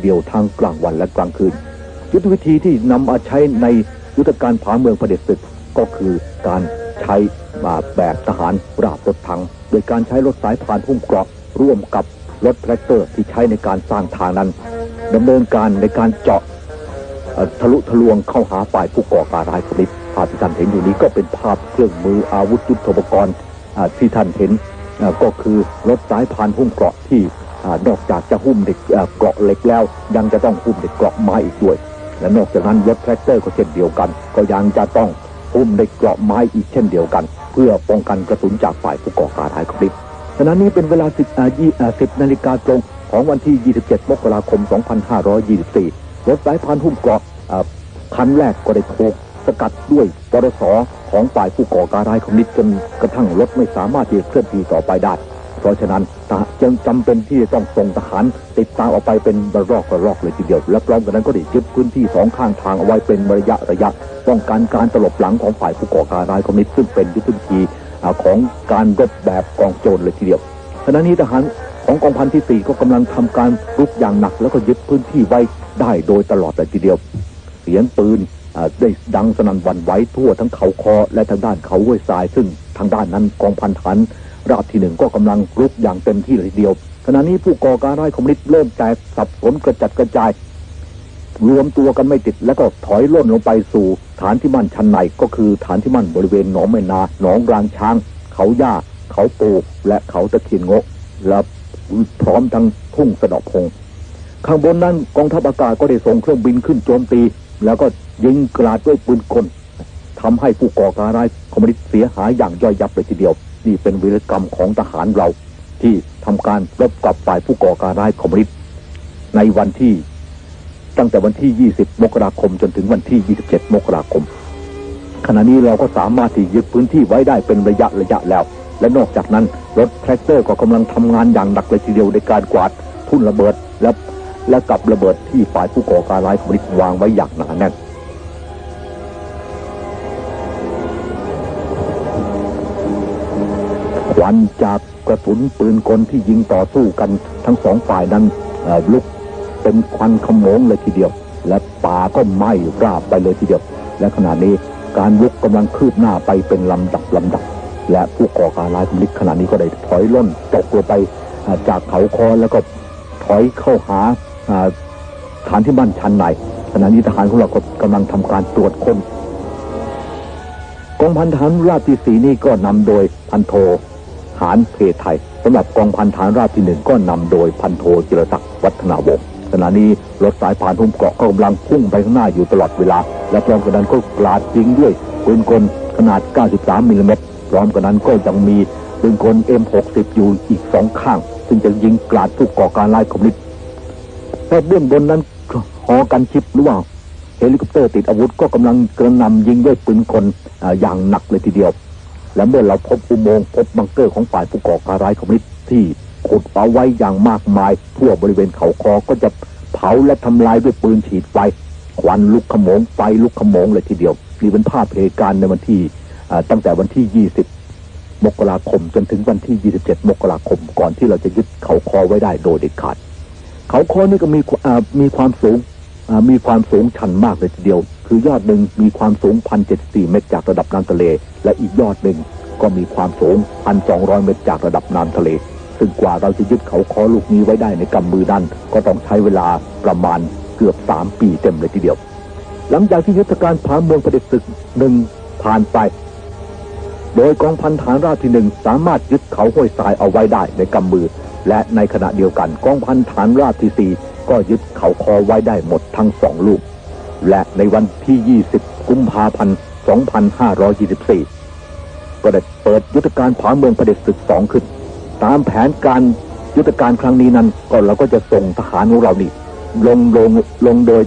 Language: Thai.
เดียวทางกลางวันและกลางคืน ยุทธวิธีที่นำมาใช้ในยุทธการผาเมืองประเด็จศึกก็คือการใช้มาแบบทหารปราบรถถัง โดยการใช้รถสายพานพุ่มเกราะร่วมกับรถแทรกเตอร์ที่ใช้ในการสร้างทางนั้นดำเนินการในการเจาะทะลุทะลวงเข้าหาฝ่ายผู้ก่อการร้ายชนิดภาพที่ท่านเห็นอยู่นี้ก็เป็นภาพเครื่องมืออาวุธยุทโธปกรณ์ที่ท่านเห็นก็คือรถสายพานหุ้มเกราะที่ นอกจากจะหุ้มเด็กอ่าเกราะเหล็กแล้ว ยังจะต้องหุ้มเด็กเกราะไม้อีกด้วย และนอกจากนั้นรถแทรกเตอร์ก็เช่นเดียวกัน ก็ยังจะต้องหุ้มเด็กเกราะไม้อีกเช่นเดียวกัน เพื่อป้องกันกระสุนจากฝ่ายผู้ก่อการร้ายชนิดขณะนี้เป็นเวลา 10อายี10นาฬิกาตรงของวันที่ 27 มกราคม 2524 รถสายพานหุ้มเกราะคันแรกก็ได้ถูกสกัดด้วยปรสของฝ่ายผู้ก่อการร้ายคอมมิวนิสต์จนกระทั่งรถไม่สามารถที่จะเคลื่อนที่ต่อไปได้ เพราะฉะนั้นจึงจำเป็นที่จะต้องส่งทหาร ติดตามออกไปเป็นระลอกระลอกเลยทีเดียว และพร้อมกันนั้นก็ได้ยึดพื้นที่สองข้างทางเอาไว้เป็นระยะระยะ ป้องกันการตลบหลังของฝ่ายผู้ก่อการร้ายคอมมิวนิสต์ซึ่งเป็นยุทธวิธีของการรบแบบกองโจรเลยทีเดียวขณะนี้ทหารของกองพันที่4ก็กำลังทำการรุกอย่างหนัก แล้วก็ยึดพื้นที่ไว้ได้โดยตลอดเลยทีเดียว เสียงปืนได้ดังสนั่นวันไหวทั่วทั้งเขาคอและทางด้านเขาห้วยทราย ซึ่งทางด้านนั้นกองพันฐาน ราบที่หนึ่งก็กำลังรุกอย่างเต็มที่เลยทีเดียวขณะนี้ผู้ก่อการร้ายคอมมิวนิสต์เริ่มแตกสับสนกระจัดกระจาย รวมตัวกันไม่ติดแล้วก็ถอยล่นลงไปสู่ ฐานที่มั่นชั้นในก็คือฐานที่มั่นบริเวณหนองแม่นาหนองรางช้าง เขาย่าเขาปูและเขาตะเคียนงกและพร้อมทั้งทุ่งสะดอกพงข้างบนนั้นกองทัพอากาศก็ได้ส่งเครื่องบินขึ้นโจมตี แล้วก็ยิงกราดด้วยปืนกลทำให้ผู้ก่อการร้ายคอมมิวนิสต์เสียหายอย่างย่อยยับเลยทีเดียว นี่เป็นวีรกรรมของทหารเรา ที่ทำการรบกับฝ่ายผู้ก่อการร้ายคอมมิวนิสต์ในวันที่ตั้งแต่วันที่ 20 มกราคมจนถึงวันที่ 27 มกราคม ขณะนี้เราก็สามารถที่ยึดพื้นที่ไว้ได้เป็นระยะระยะแล้ว และนอกจากนั้นรถแทรกเตอร์ก็กำลังทำงานอย่างหนักเลยทีเดียวในการกวาดทุ่นระเบิดและและกับระเบิดที่ฝ่ายผู้ก่อการร้ายคอมมิวนิสต์วางไว้อย่างหนาแน่น วันจากกระสุนปืนกลที่ยิงต่อสู้กันทั้งสองฝ่ายนั้นลุกเป็นควันขโมงเลยทีเดียว และป่าก็ไหม้ราบไปเลยทีเดียว และขณะนี้การลุกกำลังคืบหน้าไปเป็นลำดับลำดับ และผู้ก่อการร้ายคอมมิวนิสต์ขณะนี้ก็ได้ถอยล่นตกลงไปจากเขาคอแล้วก็ถอยเข้าหาฐานที่มั่นชันในขณะนี้ทหารของเราก็กำลังทำการตรวจค้นกองพันฐานราบที่สีนี่ก็นำโดยพันโท หานเพไทยสำหรับกองพันฐานราบที่หนึ่งก็นำโดยพันโทจิรศักดิ์วัฒนาวงศ์ขณะนี้รถสายผ่านทุ่มเกาะก็กำลังพุ่งไปข้างหน้าอยู่ตลอดเวลา และพร้อมกันนั้นก็กราดยิงด้วยปืนกลขนาด 93 มิลลิเมตรพร้อมกันนั้นก็ยังมีปืนกล M60 อยู่อีกสองข้าง ซึ่งจะยิงกราดผู้ก่อการร้ายคอมมิวนิสต์แต่เบื้องบนนั้นหอกันชิปหรือว่าเฮลิคอปเตอร์ติดอาวุธก็กำลังกระนำยิงด้วยปืนกลออย่างหนักเลยทีเดียว และเมื่อเราพบอุโมงค์พบบังเกอร์ของฝ่ายผู้ก่อการร้ายคอมมิวนิสต์ที่ขุดเอาไว้อย่างมากมาย ทั่วบริเวณเขาคอก็จะเผาและทำลายด้วยปืนฉีดไฟควันลุกขโมงไฟลุกขโมงเลยทีเดียวนี่เป็นภาพเหตุการณ์ในวันที่ตั้งแต่วันที่ 20 มกราคมจนถึงวันที่ 27 มกราคมก่อนที่เราจะยึดเขาคอไว้ได้โดยเด็ดขาด เขาคอนี่ก็มีมีความสูงมีความสูงชันมากเลยทีเดียว คือยอดหนึ่งมีความสูง 1,074 เมตรจากระดับน้ำทะเล และอีกยอดหนึ่งก็มีความสูง 1,200 เมตรจากระดับน้ำทะเล ซึ่งกว่าเราจะยึดเขาคอลูกนี้ไว้ได้ในกำมือนั้น ก็ต้องใช้เวลาประมาณเกือบ 3 ปีเต็มเลยทีเดียว หลังจากที่ยุทธการผาเมืองประเด็จศึกหนึ่งผ่านไป โดยกองพันฐานราบที่หนึ่งสามารถยึดเขาห้วยทรายเอาไว้ได้ในกำมือ และในขณะเดียวกันกองพันฐานราบที่สี่ก็ยึดเขาคอไว้ได้หมดทั้งสองลูก และในวันที่ 20 กุมภาพันธ์ 2524 ก็ได้เปิดยุทธการผาเมืองประเด็จศึกสองขึ้น ตามแผนการยุทธการครั้งนี้นั้น ก็เราก็จะส่งทหารของเรานี่ลงลงลงโดย